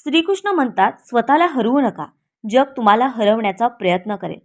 श्रीकृष्ण म्हणतात स्वतःला हरवू नका. जग तुम्हाला हरवण्याचा प्रयत्न करेल.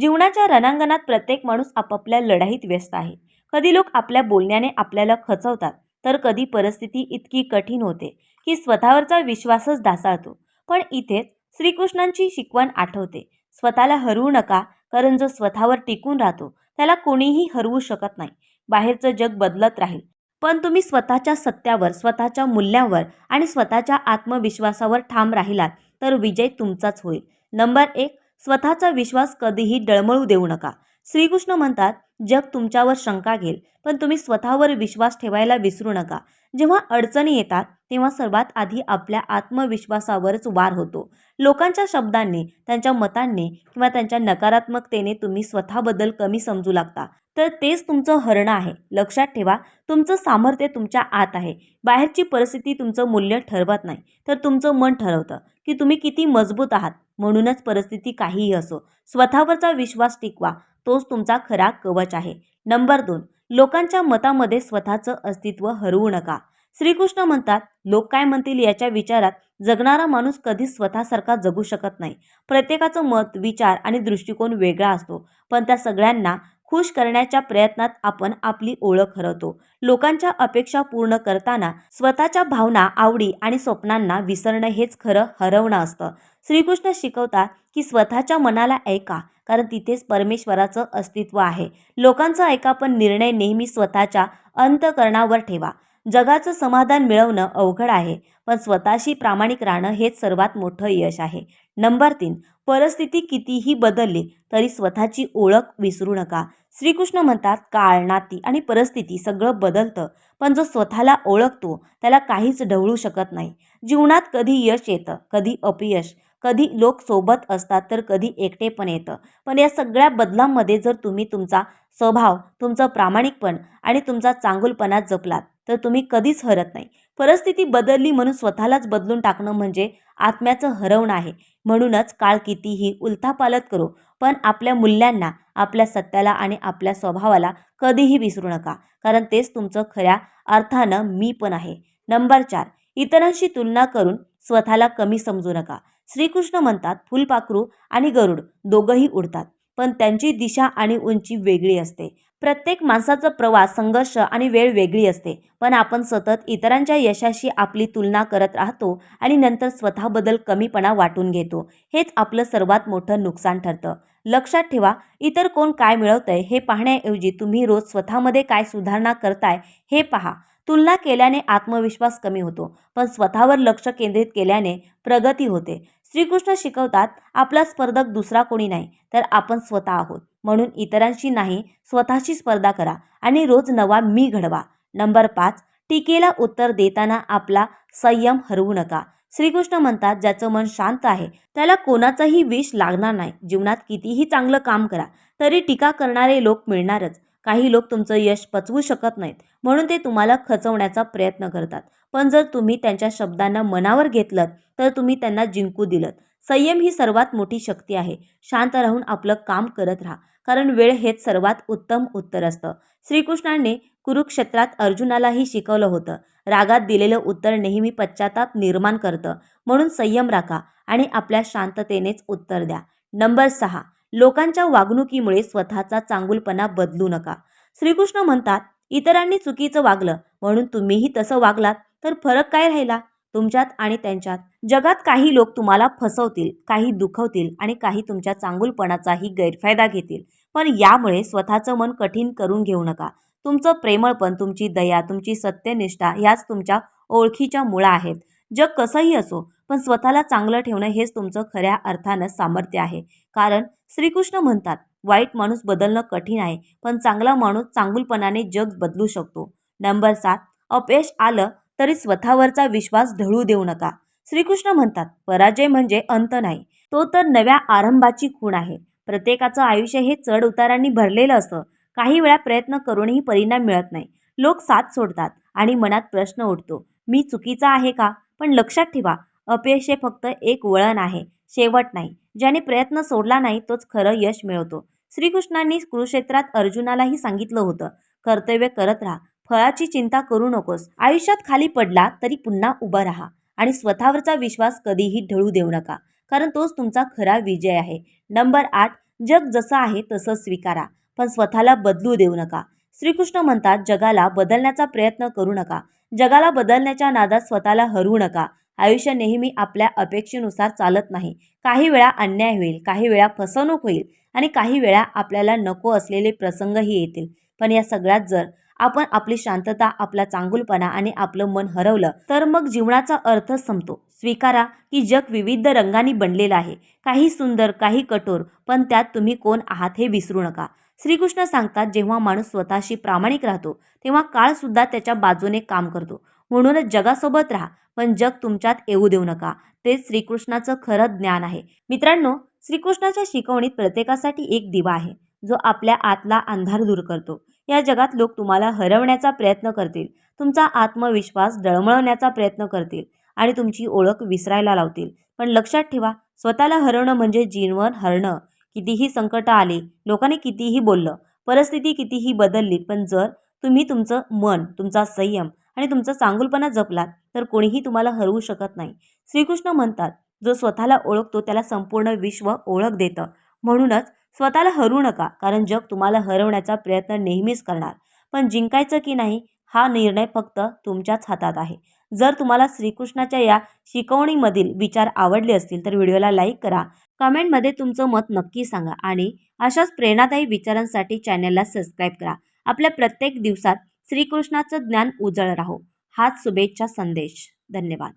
जीवनाच्या रणांगणात प्रत्येक माणूस आपापल्या लढाईत व्यस्त आहे. कधी लोक आपल्या बोलण्याने आपल्याला खचवतात तर कधी परिस्थिती इतकी कठीण होते की स्वतःवरचा विश्वासच ढासाळतो पण इथेच श्रीकृष्णांची शिकवण आठवते. स्वतःला हरवू नका कारण जो स्वतःवर टिकून राहतो त्याला कोणीही हरवू शकत नाही. बाहेरचं जग बदलत राहील. पण तुम्ही स्वतःच्या सत्यावर स्वतःच्या मूल्यावर आणि स्वतःच्या आत्मविश्वासावर ठाम राहिलात तर विजय तुमचाच होईल. नंबर एक स्वतःचा विश्वास कधीही डळमळू देऊ नका. श्रीकृष्ण म्हणतात जग तुमच्यावर शंका घेईल पण तुम्ही स्वतःवर विश्वास ठेवायला विसरू नका. जेव्हा अडचणी येतात तेव्हा सर्वात आधी आपल्या आत्मविश्वासावरच वार होतो. लोकांच्या शब्दांनी त्यांच्या मतांनी किंवा त्यांच्या नकारात्मकतेने तुम्ही स्वतःबद्दल कमी समजू लागता. तर तेच तुमचं हरणं आहे. लक्षात ठेवा तुमचं सामर्थ्य तुमच्या आत आहे. बाहेरची परिस्थिती तुमचं मूल्य ठरवत नाही. तर तुमचं मन ठरवतं. की तुम्ही किती मजबूत आहात. म्हणूनच परिस्थिती काहीही असो स्वतःवरचा विश्वास टिकवा तोच तुमचा खरा कवच आहे. नंबर दोन लोकांच्या मतामध्ये स्वतःचं अस्तित्व हरवू नका. श्रीकृष्ण म्हणतात लोक काय म्हणतील याच्या विचारात जगणारा माणूस कधीच स्वतःसारखा जगू शकत नाही. प्रत्येकाचं मत विचार आणि दृष्टिकोन वेगळा असतो पण त्या सगळ्यांना खुश करण्याच्या प्रयत्नात आपण आपली ओळख हरवतो. लोकांच्या अपेक्षा पूर्ण करताना स्वतःच्या भावना आवडी आणि स्वप्नांना विसरणं हेच खरं हरवणं असतं. श्रीकृष्ण शिकवतात की स्वतःच्या मनाला ऐका कारण तिथेच परमेश्वराचं अस्तित्व आहे. लोकांचं ऐका पण निर्णय नेहमी स्वतःच्या अंतकरणावर ठेवा. जगाचं समाधान मिळवणं अवघड आहे पण स्वतःशी प्रामाणिक राहणं हेच सर्वात मोठं यश आहे. नंबर तीन परिस्थिती कितीही बदलली तरी स्वतःची ओळख विसरू नका. श्रीकृष्ण म्हणतात काळ नाती आणि परिस्थिती सगळं बदलतं पण जो स्वतःला ओळखतो त्याला काहीच ढवळू शकत नाही. जीवनात कधी यश येतं कधी अपयश. कधी लोक सोबत असतात तर कधी एकटेपण येतं. पण या सगळ्या बदलांमध्ये जर तुम्ही तुमचा स्वभाव तुमचं प्रामाणिकपण आणि तुमचा चांगुलपणा जपलात तर तुम्ही कधीच हरत नाही. परिस्थिती बदलली म्हणून स्वतःलाच बदलून टाकणं म्हणजे आत्म्याचं हरवणं आहे. म्हणूनच काळ कितीही उलथापालत करो पण आपल्या मूल्यांना आपल्या सत्याला आणि आपल्या स्वभावाला कधीही विसरू नका. कारण तेच तुमचं खऱ्या अर्थानं मी पण आहे. नंबर चार इतरांशी तुलना करून स्वतःला कमी समजू नका. श्रीकृष्ण म्हणतात फुलपाखरू आणि गरुड दोघंही उडतात पण त्यांची दिशा आणि उंची वेगळी असते. प्रत्येक माणसाचा प्रवास संघर्ष आणि वेळ वेगळी असते. पण आपण सतत इतरांच्या यशाशी आपली तुलना करत राहतो आणि नंतर स्वतःबद्दल कमीपणा वाटून घेतो. हेच आपलं सर्वात मोठं नुकसान ठरतं. लक्षात ठेवा इतर कोण काय मिळवतंय हे पाहण्याऐवजी तुम्ही रोज स्वतःमध्ये काय सुधारणा करताय हे पहा. तुलना केल्याने आत्मविश्वास कमी होतो पण स्वतःवर लक्ष केंद्रित केल्याने प्रगती होते. श्रीकृष्ण शिकवतात आपला स्पर्धक दुसरा कोणी नाही तर आपण स्वतः आहोत. म्हणून इतरांशी नाही स्वतःशी स्पर्धा करा आणि रोज नवा मी घडवा. नंबर पाच टीकेला उत्तर देताना आपला संयम हरवू नका. श्रीकृष्ण म्हणतात ज्याचं मन शांत आहे त्याला कोणाचंही विष लागणार नाही. जीवनात कितीही चांगलं काम करा तरी टीका करणारे लोक मिळणारच. काही लोक तुमचं यश पचवू शकत नाहीत म्हणून ते तुम्हाला खचवण्याचा प्रयत्न करतात. पण जर तुम्ही त्यांच्या शब्दांना मनावर घेतलं तर तुम्ही त्यांना जिंकू दिलं संयम ही सर्वात मोठी शक्ती आहे. शांत राहून आपलं काम करत राहा. कारण वेळ हेच सर्वात उत्तम उत्तर असतं. श्रीकृष्णाने कुरुक्षेत्रात अर्जुनालाही शिकवलं होतं. रागात दिलेलं उत्तर नेहमी पश्चाताप निर्माण करतं. म्हणून संयम राखा आणि आपल्या शांततेनेच उत्तर द्या. नंबर सहा. लोकांच्या वागणुकीमुळे स्वतःचा चांगुलपणा बदलू नका. श्रीकृष्ण म्हणतात इतरांनी चुकीचं वागलं म्हणून तुम्हीही तसं वागलात तर फरक काय राहिला? तुमच्यात आणि त्यांच्यात. जगात काही लोक तुम्हाला फसवतील काही दुखवतील आणि काही तुमच्या चांगुलपणाचाही गैरफायदा घेतील. पण यामुळे स्वतःचं मन कठीण करून घेऊ नका. तुमचं प्रेमळपण तुमची दया तुमची सत्यनिष्ठा ह्याच तुमच्या ओळखीच्या मुळा आहेत. जग कसंही असो पण स्वतःला चांगलं ठेवणं हेच तुमचं खऱ्या अर्थानं सामर्थ्य आहे. कारण श्रीकृष्ण म्हणतात वाईट माणूस बदलणं कठीण आहे पण चांगला माणूस चांगुलपणाने जग बदलू शकतो. नंबर सात अपयश आलं तरी स्वतःवरचा विश्वास ढळू देऊ नका. श्रीकृष्ण म्हणतात पराजय म्हणजे अंत नाही. तो तर नव्या आरंभाची खूण आहे. प्रत्येकाचं आयुष्य हे चढ उतारांनी भरलेलं असतं. काही वेळा प्रयत्न करूनही परिणाम मिळत नाही. लोक साथ सोडतात आणि मनात प्रश्न उठतो मी चुकीचा आहे का? पण लक्षात ठेवा अपयश हे फक्त एक वळण आहे शेवट नाही. ज्याने प्रयत्न सोडला नाही तोच खरं यश मिळवतो. श्रीकृष्णांनी कुरुक्षेत्रात अर्जुनालाही सांगितलं होतं कर्तव्य करत राहा. फळाची चिंता करू नकोस. आयुष्यात खाली पडला तरी पुन्हा उभा राहा आणि स्वतःवरचा विश्वास कधीही ढळू देऊ नका कारण तोच तुमचा खरा विजय आहे. नंबर आठ जग जसं आहे तसं स्वीकारा पण स्वतःला बदलू देऊ नका. श्रीकृष्ण म्हणतात जगाला बदलण्याचा प्रयत्न करू नका. जगाला बदलण्याच्या नादात स्वतःला हरवू नका. आयुष्य नेहमी आपल्या अपेक्षेनुसार चालत नाही. काही वेळा अन्याय होईल काही वेळा फसवणूक होईल आणि काही वेळा आपल्याला नको असलेले प्रसंगही येतील. पण या सगळ्यात जर आपण आपली शांतता आपला चांगुलपणा आणि आपलं मन हरवलं तर मग जीवनाचा अर्थ संपतो. स्वीकारा की जग विविध रंगांनी बनलेलं आहे. काही सुंदर काही कठोर पण त्यात तुम्ही कोण आहात हे विसरू नका. श्रीकृष्ण सांगतात जेव्हा माणूस स्वतःशी प्रामाणिक राहतो तेव्हा काळसुद्धा त्याच्या बाजूने काम करतो. म्हणूनच जगासोबत राहा पण जग तुमच्यात येऊ देऊ नका. ते श्रीकृष्णाचं खरं ज्ञान आहे. मित्रांनो श्रीकृष्णाच्या शिकवणीत प्रत्येकासाठी एक दिवा आहे जो आपल्या आतला अंधार दूर करतो. या जगात लोक तुम्हाला हरवण्याचा प्रयत्न करतील. तुमचा आत्मविश्वास डळमळवण्याचा प्रयत्न करतील आणि तुमची ओळख विसरायला लावतील. पण लक्षात ठेवा स्वतःला हरवणं म्हणजे जीवन हरणं. कितीही संकट आले लोकांनी कितीही बोललं परिस्थिती कितीही बदलली पण जर तुम्ही तुमचं मन तुमचा संयम आणि तुमचा चांगुलपणा जपलात तर कोणीही तुम्हाला हरवू शकत नाही. श्रीकृष्ण म्हणतात जो स्वतःला ओळखतो त्याला संपूर्ण विश्व ओळख देतं. म्हणूनच स्वतःला हरवू नका कारण जग तुम्हाला हरवण्याचा प्रयत्न नेहमीच करणार. पण जिंकायचं की नाही हा निर्णय फक्त तुमच्याच हातात आहे. जर तुम्हाला श्रीकृष्णाच्या या शिकवणीमधील विचार आवडले असतील तर व्हिडिओला लाईक करा. कमेंटमध्ये तुमचं मत नक्की सांगा आणि अशाच प्रेरणादायी विचारांसाठी चॅनलला सबस्क्राईब करा. आपल्या प्रत्येक दिवसात श्रीकृष्णाचं ज्ञान उजळ राहो. हाच शुभेच्छा संदेश. धन्यवाद.